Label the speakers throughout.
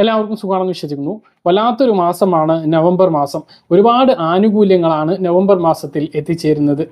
Speaker 1: എല്ലാവർക്കും സുഖമാണെന്ന് വിശ്വസിക്കുന്നു. വല്ലാത്തൊരു മാസമാണ് നവംബർ മാസം. ഒരുപാട് ആനുകൂല്യങ്ങളാണ് നവംബർ മാസത്തിൽ എത്തിച്ചേരുന്നത്.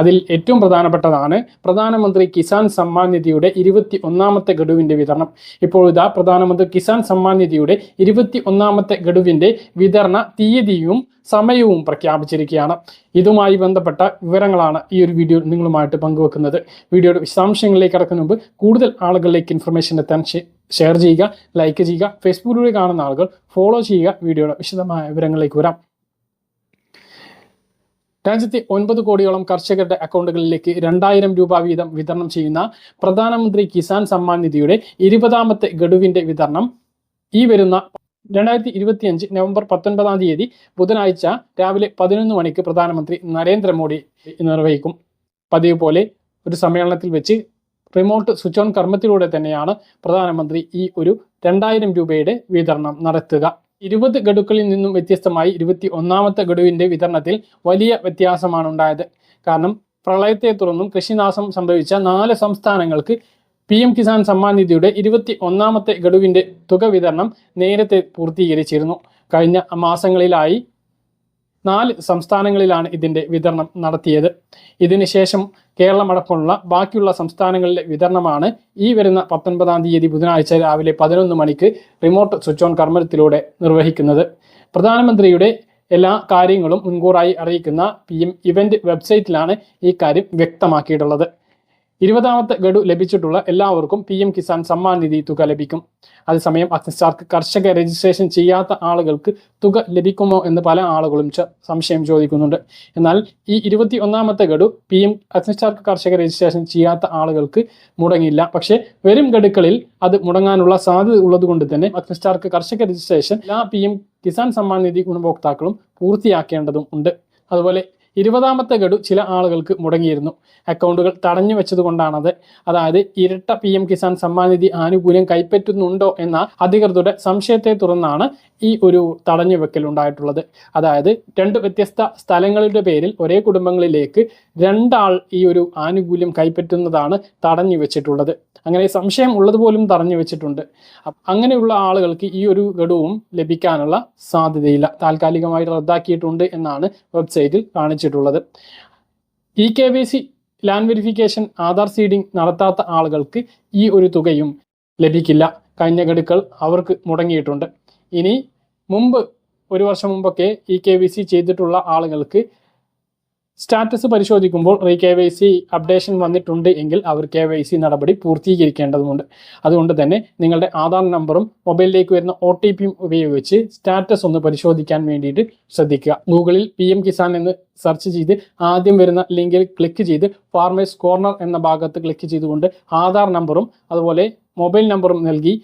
Speaker 1: അതിൽ ഏറ്റവും പ്രധാനപ്പെട്ടതാണ് പ്രധാനമന്ത്രി കിസാൻ സമ്മാൻ നിധിയുടെ ഇരുപത്തി ഒന്നാമത്തെ ഗഡുവിന്റെ വിതരണം. ഇപ്പോൾ ഇതാ പ്രധാനമന്ത്രി കിസാൻ സമ്മാൻ നിധിയുടെ ഇരുപത്തി ഒന്നാമത്തെ ഗഡുവിന്റെ വിതരണ തീയതിയും സമയവും പ്രഖ്യാപിച്ചിരിക്കുകയാണ്. ഇതുമായി ബന്ധപ്പെട്ട വിവരങ്ങളാണ് ഈ ഒരു വീഡിയോ നിങ്ങളുമായിട്ട് പങ്കുവെക്കുന്നത്. വീഡിയോയുടെ വിശദാംശങ്ങളിലേക്ക് കടക്കുന്ന മുമ്പ് കൂടുതൽ ആളുകളിലേക്ക് ഇൻഫർമേഷൻ എത്താൻ ഷെയർ ചെയ്യുക ലൈക്ക് ചെയ്യുക ഫേസ്ബുക്കിലൂടെ കാണുന്ന ആളുകൾ ഫോളോ ചെയ്യുക വീഡിയോയുടെ വിശദമായ വിവരങ്ങളിലേക്ക് വരാം. രാജ്യത്തെ ഒൻപത് കോടിയോളം കർഷകരുടെ അക്കൗണ്ടുകളിലേക്ക് രണ്ടായിരം രൂപ വീതം വിതരണം ചെയ്യുന്ന പ്രധാനമന്ത്രി കിസാൻ സമ്മാൻ നിധിയുടെ ഇരുപതാമത്തെ ഗഡുവിന്റെ വിതരണം. ഈ വരുന്ന രണ്ടായിരത്തി ഇരുപത്തിയഞ്ച് നവംബർ പത്തൊൻപതാം തീയതി ബുധനാഴ്ച രാവിലെ പതിനൊന്ന് മണിക്ക് പ്രധാനമന്ത്രി നരേന്ദ്രമോദി നിർവഹിക്കും. പതിവ് പോലെ ഒരു സമ്മേളനത്തിൽ വെച്ച് റിമോട്ട് സ്വിച്ച് ഓൺ കർമ്മത്തിലൂടെ തന്നെയാണ് പ്രധാനമന്ത്രി ഈ ഒരു രണ്ടായിരം രൂപയുടെ വിതരണം നടത്തുക. ഇരുപത് ഗഡുക്കളിൽ നിന്നും വ്യത്യസ്തമായി ഇരുപത്തി ഒന്നാമത്തെ ഗഡുവിന്റെ വിതരണത്തിൽ വലിയ വ്യത്യാസമാണ് ഉണ്ടായത്. കാരണം പ്രളയത്തെ തുടർന്നും കൃഷിനാശം സംഭവിച്ച നാല് സംസ്ഥാനങ്ങൾക്ക് പി എം കിസാൻ സമ്മാൻ നിധിയുടെ ഇരുപത്തി ഒന്നാമത്തെ ഗഡുവിന്റെ തുക വിതരണം നേരത്തെ പൂർത്തീകരിച്ചിരുന്നു. കഴിഞ്ഞ മാസങ്ങളിലായി നാല് സംസ്ഥാനങ്ങളിലാണ് ഇതിന്റെ വിതരണം നടത്തിയത്. ഇതിനുശേഷം കേരളമടക്കമുള്ള ബാക്കിയുള്ള സംസ്ഥാനങ്ങളിലെ വിതരണമാണ് ഈ വരുന്ന പത്തൊൻപതാം തീയതി ബുധനാഴ്ച രാവിലെ പതിനൊന്ന് മണിക്ക് റിമോട്ട് സ്വിച്ച് ഓൺ കർമ്മത്തിലൂടെ നിർവഹിക്കുന്നത്. പ്രധാനമന്ത്രിയുടെ എല്ലാ കാര്യങ്ങളും മുൻകൂറായി അറിയിക്കുന്ന പി എം ഇവന്റ് വെബ്സൈറ്റിലാണ് ഈ കാര്യം വ്യക്തമാക്കിയിട്ടുള്ളത്. ഇരുപതാമത്തെ ഗഡു ലഭിച്ചിട്ടുള്ള എല്ലാവർക്കും പി എം കിസാൻ സമ്മാൻ നിധി തുക ലഭിക്കും. അതേസമയം അഗ്നിസ്റ്റാർക്ക് കർഷക രജിസ്ട്രേഷൻ ചെയ്യാത്ത ആളുകൾക്ക് തുക ലഭിക്കുമോ എന്ന് പല ആളുകളും സംശയം ചോദിക്കുന്നുണ്ട്. എന്നാൽ ഈ ഇരുപത്തി ഒന്നാമത്തെ ഗഡു പി എം അഗ്നിസ്റ്റാർക്ക് കർഷക രജിസ്ട്രേഷൻ ചെയ്യാത്ത ആളുകൾക്ക് മുടങ്ങില്ല പക്ഷേ വരും ഗഡുക്കളിൽ അത് മുടങ്ങാനുള്ള സാധ്യത ഉള്ളതുകൊണ്ട് തന്നെ അഗ്നിസ്റ്റാർക്ക് കർഷക രജിസ്ട്രേഷൻ എല്ലാ പി എം കിസാൻ സമ്മാൻ നിധി ഗുണഭോക്താക്കളും പൂർത്തിയാക്കേണ്ടതും ഉണ്ട്. അതുപോലെ ഇരുപതാമത്തെ ഗഡു ചില ആളുകൾക്ക് മുടങ്ങിയിരുന്നു. അക്കൗണ്ടുകൾ തടഞ്ഞു വെച്ചതുകൊണ്ടാണത്. അതായത് ഇരട്ട പി എം കിസാൻ സമ്മാൻ നിധി ആനുകൂല്യം കൈപ്പറ്റുന്നുണ്ടോ എന്ന അധികൃതരുടെ സംശയത്തെ തുടർന്നാണ് ഈ ഒരു തടഞ്ഞു വെക്കൽ ഉണ്ടായിട്ടുള്ളത്. അതായത് രണ്ട് വ്യത്യസ്ത സ്ഥലങ്ങളുടെ പേരിൽ ഒരേ കുടുംബങ്ങളിലേക്ക് രണ്ടാൾ ഈ ഒരു ആനുകൂല്യം കൈപ്പറ്റുന്നതാണ് തടഞ്ഞു വെച്ചിട്ടുള്ളത്. അങ്ങനെ സംശയം ഉള്ളതുപോലും തടഞ്ഞു വെച്ചിട്ടുണ്ട്. അങ്ങനെയുള്ള ആളുകൾക്ക് ഈ ഒരു ഗഡുവും ലഭിക്കാനുള്ള സാധ്യതയില്ല. താൽക്കാലികമായി റദ്ദാക്കിയിട്ടുണ്ട് എന്നാണ് വെബ്സൈറ്റിൽ കാണിച്ചിട്ടുള്ളത് e K Y C land verification Aadhaar seeding നടത്താത്ത ആളുകൾക്ക് ഈ ഒരു തുകയും ലഭിക്കില്ല. കഴിഞ്ഞ ഗഡുക്കൾ അവർക്ക് മുടങ്ങിയിട്ടുണ്ട്. ഇനി മുമ്പ് ഒരു വർഷം മുമ്പൊക്കെ ഇ കെ വി സി ചെയ്തിട്ടുള്ള ആളുകൾക്ക് സ്റ്റാറ്റസ് പരിശോധിക്കുമ്പോൾ re K Y C updation വന്നിട്ടുണ്ട് എങ്കിൽ അവർ കെ വൈ സി നടപടി പൂർത്തീകരിക്കേണ്ടതുണ്ട് അതുകൊണ്ട് തന്നെ നിങ്ങളുടെ ആധാർ നമ്പറും മൊബൈലിലേക്ക് വരുന്ന ഒ ടി പിയും ഉപയോഗിച്ച് സ്റ്റാറ്റസ് ഒന്ന് പരിശോധിക്കാൻ വേണ്ടിയിട്ട് ശ്രദ്ധിക്കുക. ഗൂഗിളിൽ പി എം കിസാൻ എന്ന് സെർച്ച് ചെയ്ത് ആദ്യം വരുന്ന ലിങ്കിൽ ക്ലിക്ക് ചെയ്ത് ഫാർമേഴ്സ് കോർണർ എന്ന ഭാഗത്ത് ക്ലിക്ക് ചെയ്തുകൊണ്ട് ആധാർ നമ്പറും അതുപോലെ മൊബൈൽ നമ്പറും നൽകി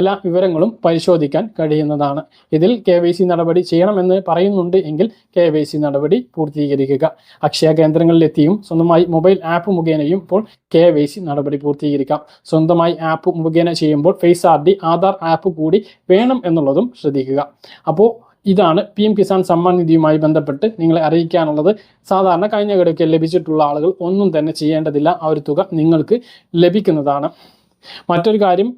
Speaker 1: എല്ലാ വിവരങ്ങളും പരിശോധിക്കാൻ കഴിയുന്നതാണ്. ഇതിൽ കെ വൈ സി നടപടി ചെയ്യണമെന്ന് പറയുന്നുണ്ട് എങ്കിൽ കെ വൈ സി നടപടി പൂർത്തീകരിക്കുക. അക്ഷയ കേന്ദ്രങ്ങളിലെത്തിയും സ്വന്തമായി മൊബൈൽ ആപ്പ് മുഖേനയും ഇപ്പോൾ കെ വൈ സി നടപടി പൂർത്തീകരിക്കാം. സ്വന്തമായി ആപ്പ് മുഖേന ചെയ്യുമ്പോൾ face R D Aadhaar app കൂടി വേണം എന്നുള്ളതും ശ്രദ്ധിക്കുക. അപ്പോൾ ഇതാണ് പി എം കിസാൻ സമ്മാൻ നിധിയുമായി ബന്ധപ്പെട്ട് നിങ്ങളെ അറിയിക്കാനുള്ളത്. സാധാരണ കഴിഞ്ഞ ഘടകത്തിൽ ലഭിച്ചിട്ടുള്ള ആളുകൾ ഒന്നും തന്നെ ചെയ്യേണ്ടതില്ല. ആ ഒരു തുക നിങ്ങൾക്ക് ലഭിക്കുന്നതാണ്. മറ്റൊരു കാര്യം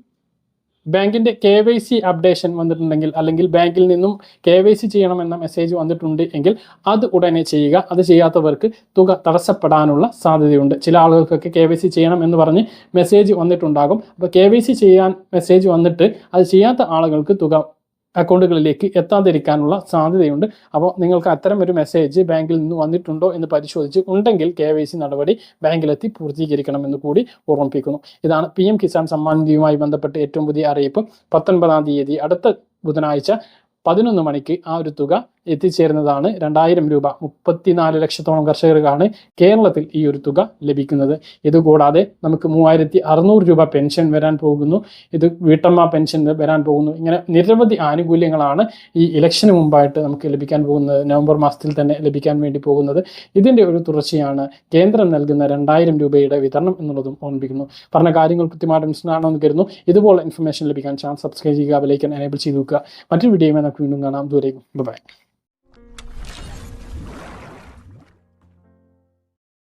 Speaker 1: ബാങ്കിന്റെ കെ വൈ സി അപ്ഡേഷൻ വന്നിട്ടുണ്ടെങ്കിൽ അല്ലെങ്കിൽ ബാങ്കിൽ നിന്നും കെ വൈ സി ചെയ്യണമെന്ന മെസ്സേജ് വന്നിട്ടുണ്ട് എങ്കിൽ അത് ഉടനെ ചെയ്യുക. അത് ചെയ്യാത്തവർക്ക് തുക തടസ്സപ്പെടാനുള്ള സാധ്യതയുണ്ട്. ചില ആളുകൾക്കൊക്കെ കെ വൈ സി ചെയ്യണം എന്ന് പറഞ്ഞ് മെസ്സേജ് വന്നിട്ടുണ്ടാകും. അപ്പോൾ കെ വൈ സി ചെയ്യാൻ മെസ്സേജ് വന്നിട്ട് അത് ചെയ്യാത്ത ആളുകൾക്ക് തുക അക്കൗണ്ടുകളിലേക്ക് എത്താതിരിക്കാനുള്ള സാധ്യതയുണ്ട്. അപ്പോൾ നിങ്ങൾക്ക് അത്തരം ഒരു മെസ്സേജ് ബാങ്കിൽ നിന്ന് വന്നിട്ടുണ്ടോ എന്ന് പരിശോധിച്ച് ഉണ്ടെങ്കിൽ കെ വൈ സി നടപടി ബാങ്കിലെത്തി പൂർത്തീകരിക്കണമെന്ന് കൂടി ഓർമ്മിപ്പിക്കുന്നു. ഇതാണ് പി എം കിസാൻ സമ്മാൻ നിധിയുമായി ബന്ധപ്പെട്ട് ഏറ്റവും പുതിയ അറിയിപ്പ്. പത്തൊൻപതാം തീയതി അടുത്ത ബുധനാഴ്ച പതിനൊന്ന് മണിക്ക് ആ ഒരു തുക എത്തിച്ചേരുന്നതാണ്. രണ്ടായിരം രൂപ മുപ്പത്തിനാല് ലക്ഷത്തോളം കർഷകർക്കാണ് കേരളത്തിൽ ഈ ഒരു തുക ലഭിക്കുന്നത്. ഇതുകൂടാതെ നമുക്ക് മൂവായിരത്തി അറുന്നൂറ് രൂപ പെൻഷൻ വരാൻ പോകുന്നു. ഇത് വീട്ടമ്മ പെൻഷൻ വരാൻ പോകുന്നു. ഇങ്ങനെ നിരവധി ആനുകൂല്യങ്ങളാണ് ഈ ഇലക്ഷന് മുമ്പായിട്ട് നമുക്ക് ലഭിക്കാൻ പോകുന്നത്. നവംബർ മാസത്തിൽ തന്നെ ലഭിക്കാൻ വേണ്ടി പോകുന്നത്. ഇതിന്റെ ഒരു തുടർച്ചയാണ് കേന്ദ്രം നൽകുന്ന രണ്ടായിരം രൂപയുടെ വിതരണം എന്നുള്ളതും ഓർമ്മിപ്പിക്കുന്നു. പറഞ്ഞ കാര്യങ്ങൾ കൃത്യമായിട്ട് മനസ്സിലാണോ എന്ന് കരുതുന്നു. ഇതുപോലെ ഇൻഫർമേഷൻ ലഭിക്കാൻ ചാനൽ സബ്സ്ക്രൈബ് ചെയ്യുക ബെലൈക്കൻ എനേബിൾ ചെയ്ത് വെക്കുക. മറ്റൊരു വീഡിയോയുമായി നമുക്ക് വീണ്ടും കാണാം. ദൂരേക്കും ബൈ